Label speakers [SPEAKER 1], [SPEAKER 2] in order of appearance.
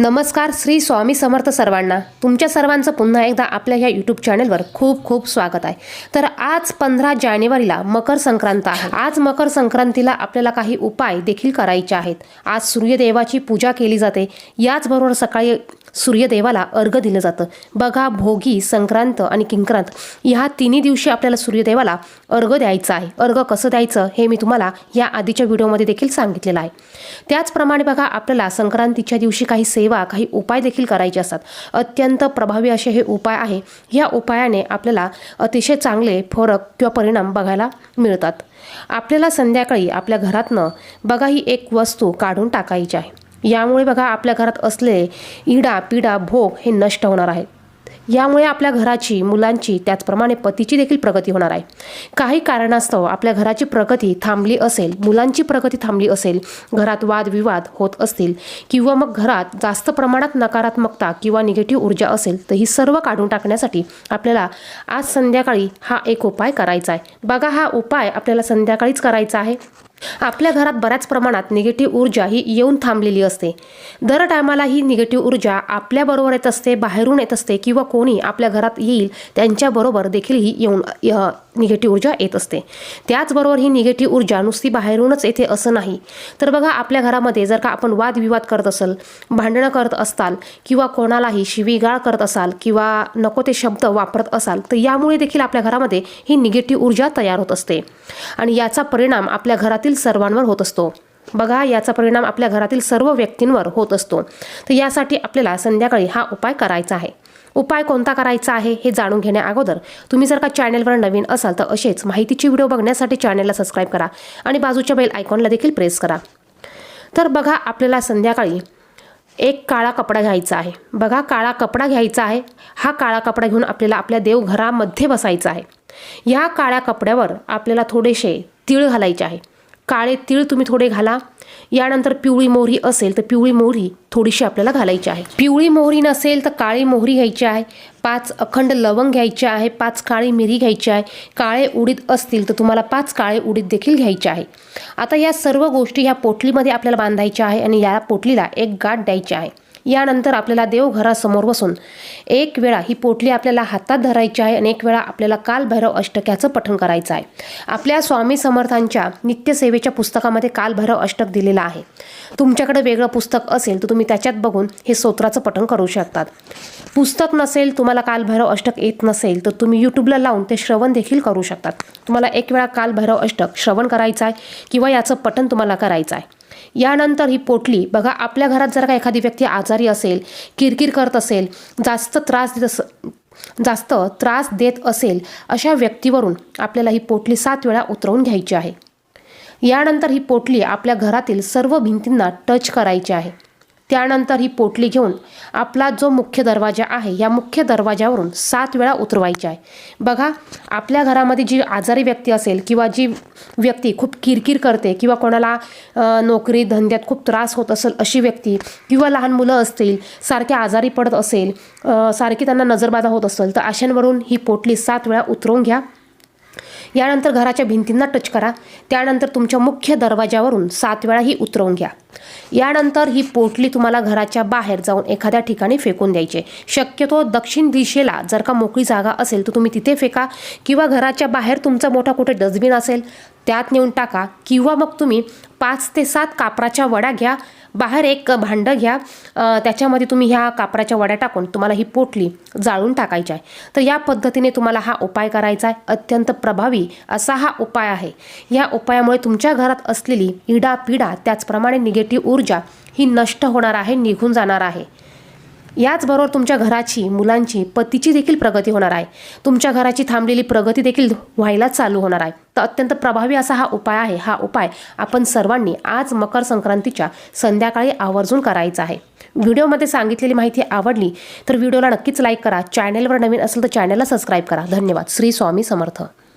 [SPEAKER 1] नमस्कार श्री स्वामी समर्थ सर्वांना. तुमच्या सर्वांचं पुन्हा एकदा आपल्या ह्या यूट्यूब चॅनलवर खूप खूप स्वागत आहे. तर आज पंधरा जानेवारीला मकर संक्रांत आहे. आज मकर संक्रांतीला आपल्याला काही उपाय देखील करायचे आहेत. आज सूर्यदेवाची पूजा केली जाते. याचबरोबर सकाळी सूर्यदेवाला अर्घ दिलं जातं. बघा भोगी संक्रांत आणि किंक्रांत ह्या तिन्ही दिवशी आपल्याला सूर्यदेवाला अर्घ द्यायचं आहे. अर्घ कसं द्यायचं हे मी तुम्हाला या आधीच्या व्हिडिओमध्ये देखील सांगितलेलं आहे. त्याचप्रमाणे बघा आपल्याला संक्रांतीच्या दिवशी काही सेवा काही उपाय देखील करायचे असतात. अत्यंत प्रभावी असे हे उपाय आहे. या उपायाने आपल्याला अतिशय चांगले फरक किंवा परिणाम बघायला मिळतात. आपल्याला संध्याकाळी आपल्या घरातनं बघा ही एक वस्तू काढून टाकायची आहे. यामुळे बघा आपल्या घरात असलेले इडा पिडा भोग हे नष्ट होणार आहेत. यामुळे आपल्या घराची मुलांची त्याचप्रमाणे पतीची देखील प्रगती होणार आहे. काही कारणास्तव आपल्या घराची प्रगती थांबली असेल मुलांची प्रगती थांबली असेल घरात वादविवाद होत असतील किंवा मग घरात जास्त प्रमाणात नकारात्मकता किंवा निगेटिव्ह ऊर्जा असेल तर ही सर्व काढून टाकण्यासाठी आपल्याला आज संध्याकाळी हा एक उपाय करायचा आहे. बघा हा उपाय आपल्याला संध्याकाळीच करायचा आहे. आपल्या घरात बऱ्याच प्रमाणात निगेटिव्ह ऊर्जा ही येऊन थांबलेली असते. दर टायमाला ही निगेटिव्ह ऊर्जा आपल्याबरोबर येत असते बाहेरून येत असते किंवा कोणी आपल्या घरात येईल त्यांच्याबरोबर देखील ही येऊन निगेटिव्ह ऊर्जा येत असते. त्याचबरोबर ही निगेटिव्ह ऊर्जा नुसती बाहेरूनच येते असं नाही. तर बघा आपल्या घरामध्ये जर का आपण वादविवाद करत असाल भांडणं करत असताल किंवा कोणालाही शिवीगाळ करत असाल किंवा नको ते शब्द वापरत असाल तर यामुळे देखील आपल्या घरामध्ये ही निगेटिव्ह ऊर्जा तयार होत असते. आणि याचा परिणाम आपल्या घरातील सर्वांवर होत असतो. बघा याचा परिणाम आपल्या घरातील सर्व व्यक्तींवर होत असतो. तर यासाठी आपल्याला संध्याकाळी हा उपाय करायचा आहे. उपाय कोणता करायचा आहे हे जाणून घेण्या अगोदर तुम्ही जर का चॅनलवर नवीन असाल तर असेच माहितीची व्हिडिओ बघण्यासाठी चॅनलला सबस्क्राईब करा आणि बाजूच्या बेल आयकॉनला देखील प्रेस करा. तर बघा आपल्याला संध्याकाळी एक काळा कपडा घ्यायचा आहे. बघा काळा कपडा घ्यायचा आहे. हा काळा कपडा घेऊन आपल्याला आपल्या देवघरामध्ये बसायचा आहे. या काळ्या कपड्यावर आपल्याला थोडेसे तीळ घालायचे आहे. काळे तीळ तुम्ही थोडे घाला. यानंतर पिवळी मोहरी असेल तर पिवळी मोहरी थोडीशी आपल्याला घालायची आहे. पिवळी मोहरी नसेल तर काळी मोहरी घ्यायची आहे. पाच अखंड लवंग घ्यायचे आहे. पाच काळी मिरी घ्यायची आहे. काळे उडीद असतील तर तुम्हाला पाच काळे उडीद देखील घ्यायचे आहे. आता या सर्व गोष्टी ह्या पोटलीमध्ये आपल्याला बांधायच्या आहे आणि या पोटलीला एक गाठ द्यायची आहे. यानंतर आपल्याला देवघरासमोर बसून एक वेळा ही पोटली आपल्याला हातात धरायची आहे आणि एक वेळा आपल्याला कालभैरव अष्टक्याचं पठण करायचं आहे. आपल्या स्वामी समर्थांच्या नित्यसेवेच्या पुस्तकामध्ये कालभैरव अष्टक दिलेलं आहे. तुमच्याकडे वेगळं पुस्तक असेल तर तुम्ही त्याच्यात बघून हे स्तोत्राचं पठण करू शकतात. पुस्तक नसेल तुम्हाला कालभैरव अष्टक येत नसेल तर तुम्ही यूट्यूबला लावून ते श्रवण देखील करू शकतात. तुम्हाला एक वेळा कालभैरव अष्टक श्रवण करायचं आहे किंवा याचं पठण तुम्हाला करायचं आहे. यानंतर ही पोटली बघा आपल्या घरात जर का एखादी व्यक्ती आजारी असेल किरकिर करत असेल जास्त त्रास देत अस जास्त त्रास देत असेल अशा व्यक्तीवरून आपल्याला ही पोटली सात वेळा उतरवून घ्यायची आहे. यानंतर ही पोटली आपल्या घरातील सर्व भिंतींना टच करायची आहे. त्यानंतर ही पोटली घेऊन आपला जो मुख्य दरवाजा आहे या मुख्य दरवाजावरून सात वेळा उतरवायची आहे. बघा आपल्या घरामध्ये जी आजारी व्यक्ती असेल किंवा जी व्यक्ती खूप किरकिर करते किंवा कोणाला नोकरी धंद्यात खूप त्रास होत असेल अशी व्यक्ती किंवा लहान मुलं असतील सारखे आजारी पडत असेल सारखी त्यांना नजरबाधा होत असेल तर अशांवरून ही पोटली सात वेळा उतरवून घ्या. यानंतर घराच्या भिंतींना टच करा. त्यानंतर तुमच्या मुख्य दरवाजावरून सात वेळा ही उतरवून घ्या. यानंतर ही पोटली तुम्हाला घराच्या बाहेर जाऊन एखाद्या ठिकाणी फेकून द्यायचे शक्यतो दक्षिण दिशेला जर का मोकळी जागा असेल तर तुम्ही तिथे फेका. किंवा घराच्या बाहेर तुमचा मोठा कुठे डस्टबिन असेल त्यात नेऊन टाका. किंवा मग तुम्ही पाच ते सात कापराच्या वड्या घ्या. बाहेर एक भांडं घ्या. त्याच्यामध्ये तुम्ही ह्या कापराच्या वड्या टाकून तुम्हाला ही पोटली जाळून टाकायची आहे. तर या पद्धतीने तुम्हाला हा उपाय करायचा आहे. अत्यंत प्रभावी असा हा उपाय आहे. या उपायामुळे तुमच्या घरात असलेली इडा पिडा त्याचप्रमाणे निगेटिव्ह ऊर्जा ही नष्ट होणार आहे निघून जाणार आहे. याचबरोबर तुमच्या घराची मुलांची पतीची देखील प्रगती होणार आहे. तुमच्या घराची थांबलेली प्रगती देखील व्हायला चालू होणार आहे. तर अत्यंत प्रभावी असा हा उपाय आहे. हा उपाय आपण सर्वांनी आज मकर संक्रांतीच्या संध्याकाळी आवर्जून करायचा आहे. व्हिडिओमध्ये सांगितलेली माहिती आवडली तर व्हिडिओला नक्कीच लाईक करा. चॅनेलवर नवीन असेल तर चॅनेलला सबस्क्राईब करा. धन्यवाद. श्री स्वामी समर्थ.